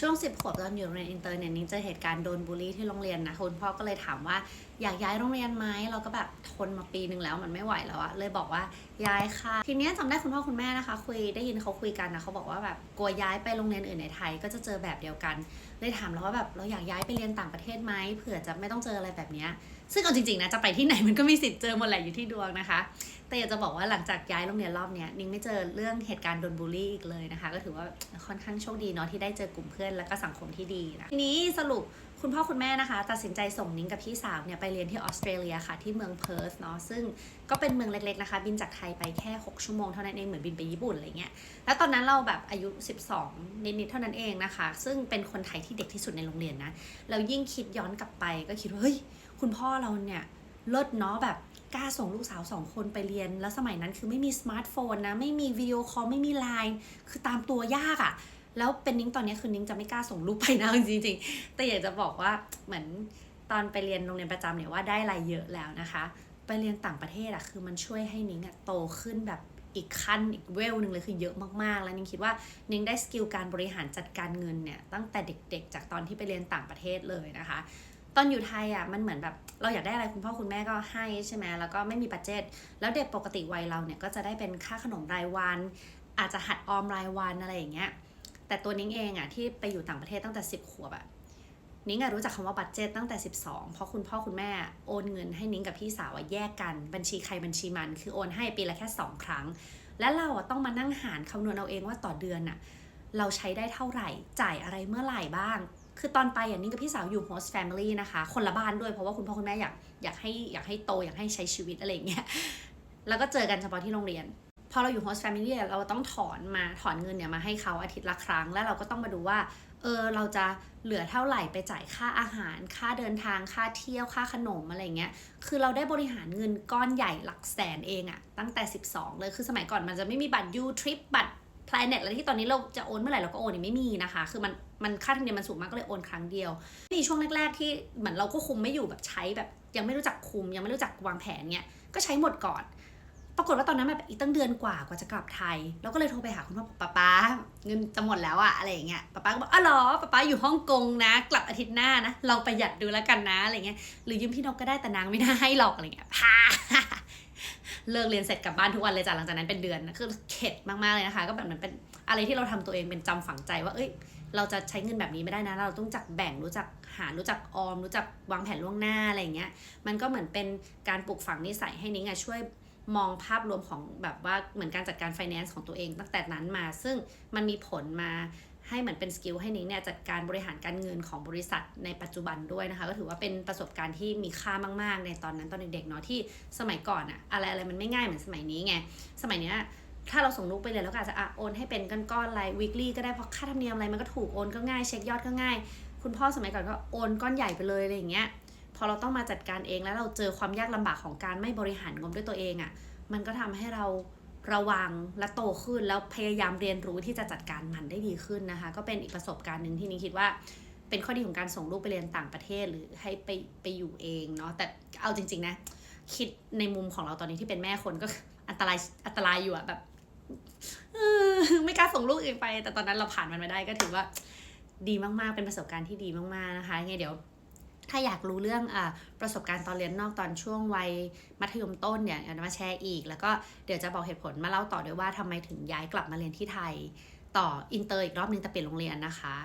ช่วง 10 ขวบตอนอยู่โรงเรียนอินเตอร์เนี่ยนิ้งเจอเหตุการณ์โดนบูลลี่ที่โรงเรียนนะคุณพ่อก็เลยถามว่าอยากย้ายโรงเรียนไหมเราก็แบบทนมาปีนึงแล้วมันไม่ไหวแล้วอะเลยบอกว่าย้ายค่ะ ทีเนี้ยจำได้คุณพ่อคุณแม่นะคะ คุยได้ยินเขาคุยกันนะเขาบอกว่าแบบกลัวย้ายไปโรงเรียนอื่นในไทย ก็จะเจอแบบเดียวกันเลยถามเราว่าแบบเราอยากย้ายไปเรียนต่างประเทศไหมเผื่อจะไม่ต้องเจออะไรแบบเนี้ย ซึ่งเอาจริงๆนะจะไปที่ไหนมันก็มีสิทธิ์เจอหมดแหละอยู่ที่ดวงนะคะ แต่อยากจะบอกว่าหลังจากย้ายโรงเรียนรอบเนี้ยนิ้งไม่เจอเรื่องเหตุการณ์โดนบูลลี่อีกเลยนะคะ ก็ถือว่าค่อนข้างโชคดีเนาะที่ได้เจอกลุ่มเพื่อนแล้วก็สังคมที่ดีนะทีนี้สรุปคุณพ่อคุณแม่นะคะ ตัดสินใจส่งนิ้งกับพี่สาวเนี่ยไปเรียนที่ออสเตรเลียค่ะที่เมืองเพิร์ธเนาะซึ่งก็เป็นเมืองเล็กๆนะคะ บินจากไทยไปแค่ 6 ชั่วโมงเท่านั้นเองเหมือนบินไปญี่ปุ่นอะไรเงี้ยแล้วตอนนั้นเราแบบอายุ 12 นิดๆเท่านั้นเองนะคะ ซึ่งเป็นคนไทยที่เด็กที่สุดในโรงเรียนนะแล้วยิ่งคิดย้อนกลับไปก็คิดว่าเฮ้ย คุณพ่อเราเนี่ยเลิศเนาะแบบกล้าส่งลูกสาวสองคนไปเรียน แล้วสมัยนั้นคือไม่มีสมาร์ทโฟนนะ ไม่มีวิดีโอคอลไม่มีไลน์คือตามตัวยากอะ่ะ แล้วเป็นนิ้งตอนนี้คือนิ้งจะไม่กล้าส่งลูกไปนะจริงๆ แต่อยากจะบอกว่าเหมือนตอนไปเรียนโรงเรียนประจำเนี่ยว่าได้อะไรเยอะแล้วนะคะ ไปเรียนต่างประเทศอะคือมันช่วยให้นิ้งอะโตขึ้นแบบอีกขั้นอีกเวลหนึ่งเลยคือเยอะมากๆ แล้วนิ้งคิดว่านิ้งได้สกิลการบริหารจัดการเงินเนี่ยตั้งแต่เด็กๆ จากตอนที่ไปเรียนต่างประเทศเลยนะคะ ตอนอยู่ไทยอะมันเหมือนแบบเราอยากได้อะไรคุณพ่อคุณแม่ก็ให้ใช่ไหมแล้วก็ไม่มีบัตเจตแล้วเด็กปกติวัยเราเนี่ยก็จะได้เป็นค่าขนมรายวัน อาจจะหัดออมรายวันอะไรอย่างเงี้ยแต่ตัวนิ้งเองอะที่ไปอยู่ต่างประเทศตั้งแต่ 10 ขวบอะนิ้งอะรู้จักคำว่าบัตเจตตั้งแต่ 12 เพราะคุณพ่อคุณแม่โอนเงินให้นิ้งกับพี่สาวอะแยกกันบัญชีใครบัญชีมัน คือโอนให้ปีละแค่ 2 ครั้ง และเราอะต้องมานั่งหารคำนวณเอาเองว่าต่อเดือนอะเราใช้ได้เท่าไหร่จ่ายอะไรเมื่อไหร่บ้าง คือตอนไปอย่างนี้กับพี่สาวอยู่ host family นะคะ คนละบ้านด้วยเพราะว่าคุณพ่อคุณแม่อยากอยากให้อยากให้โตอยากให้ใช้ชีวิตอะไรอย่างเงี้ยแล้วก็เจอกันเฉพาะที่โรงเรียนพอเราอยู่ host family อะเราต้องถอนมาถอนเงินเนี่ยมาให้เขาอาทิตย์ละครั้ง แล้วเราก็ต้องมาดูว่า เออเราจะเหลือเท่าไหร่ไปจ่ายค่าอาหาร ค่าเดินทางค่าเที่ยวค่าขนมอะไรเงี้ยคือเราได้บริหารเงินก้อนใหญ่หลักแสนเองอะตั้งแต่ 12 เลยคือสมัยก่อนมันจะไม่มีบัตรยูทริปบัตร Planet อะไรที่ตอนนี้เราจะโอนเมื่อไหร่เราก็โอนนี่ไม่มีนะคะ คือมันมันค่าธรรมเนียมมันสูงมากก็เลยโอนครั้งเดียวมีช่วงแรก ๆ ที่เหมือนเราก็คุมไม่อยู่แบบใช้แบบ ยังไม่รู้จักคุมยังไม่รู้จักวางแผนเนี่ยก็ใช้หมดก่อน ปรากฏว่าตอนนั้นแบบอีกตั้งเดือนกว่ากว่าจะกลับไทยแล้วก็เลยโทรไปหาคุณพ่อป๊าป๊าเงินจะหมดแล้วอะอะไรอย่างเงี้ยป๊าป๊าก็บอกอ๋อเหรอป๊าป๊าอยู่ฮ่องกงนะ กลับอาทิตย์หน้านะลองประหยัดดูแล้วกันนะอะไรเงี้ยหรือยืมพี่นกก็ได้แต่นางไม่ได้ให้หรอกอะไรเงี้ยพา เลิกเรียนเสร็จกลับบ้านทุกวันเลยจ้ะหลังจากนั้นเป็นเดือนนะคือเข็ดมากๆเลยนะคะ ก็แบบเหมันเป็นอะไรที่เราทำตัวเองเป็นจำฝังใจว่าเอ้ยเราจะใช้เงินแบบนี้ไม่ได้นะ เราต้องจักแบ่งรู้จักหารู้จักออม รู้จักวางแผนล่วงหน้าอะไรอย่างเงี้ย มันก็เหมือนเป็นการปลูกฝังนิสัยให้นิ้งอะช่วยมองภาพรวมของแบบว่าเหมือนการจัดการ finance ของตัวเองตั้งแต่นั้นมา ซึ่งมันมีผลมา ให้เหมือนเป็นสกิลให้นิ้งเนี่ยจัดการบริหารการเงินของบริษัทในปัจจุบันด้วยนะคะ ก็ถือว่าเป็นประสบการณ์ที่มีค่ามาก ๆ ในตอนนั้นตอนเด็กๆเนาะที่สมัยก่อนอะอะไรอะไรมันไม่ง่ายเหมือนสมัยนี้ไงสมัยเนี้ยถ้าเราส่งลูกไปเรียแล้วก็อาจจะอโอนให้เป็นก้อนๆราย weekly ก็ได้เพราะค่าธรรมเนียมอะไรมันก็ถูกโอนก็ง่ายเช็คยอดก็ง่าย คุณพ่อสมัยก่อนก็โอนก้อนใหญ่ไปเลยอะไรอย่างเงี้ยพอเราต้องมาจัดการเองแล้วเราเจอความยากลำบากของการไม่บริหารงบด้วยตัวเองอะ่ะมันก็ทำให้เรา ระวังและโตขึ้นแล้วพยายามเรียนรู้ที่จะจัดการมันได้ดีขึ้นนะคะ ก็เป็นอีกประสบการณ์หนึ่งที่นี่คิดว่าเป็นข้อดีของการส่งลูกไปเรียนต่างประเทศหรือให้ไปไปอยู่เองเนาะแต่เอาจริง ๆ นะ คิดในมุมของเราตอนนี้ที่เป็นแม่คนก็อันตรายอันตรายอยู่อะแบบไม่กล้าส่งลูกเองไป แต่ตอนนั้นเราผ่านมันมาได้ก็ถือว่าดีมากๆเป็นประสบการณ์ที่ดีมากๆนะคะไงเดี๋ยว ถ้าอยากรู้เรื่องอประสบการณ์ตอนเรียนนอกตอนช่วงวัยมัธยมต้นเนี่ยเดี๋ยวมาแชร์อีก แล้วก็เดี๋ยวจะบอกเหตุผลมาเล่าต่อด้วยว่าทำไมถึงย้ายกลับมาเรียนที่ไทย ต่ออินเตอร์อีกรอบนึงแต่เปลี่ยนโรงเรียนนะคะ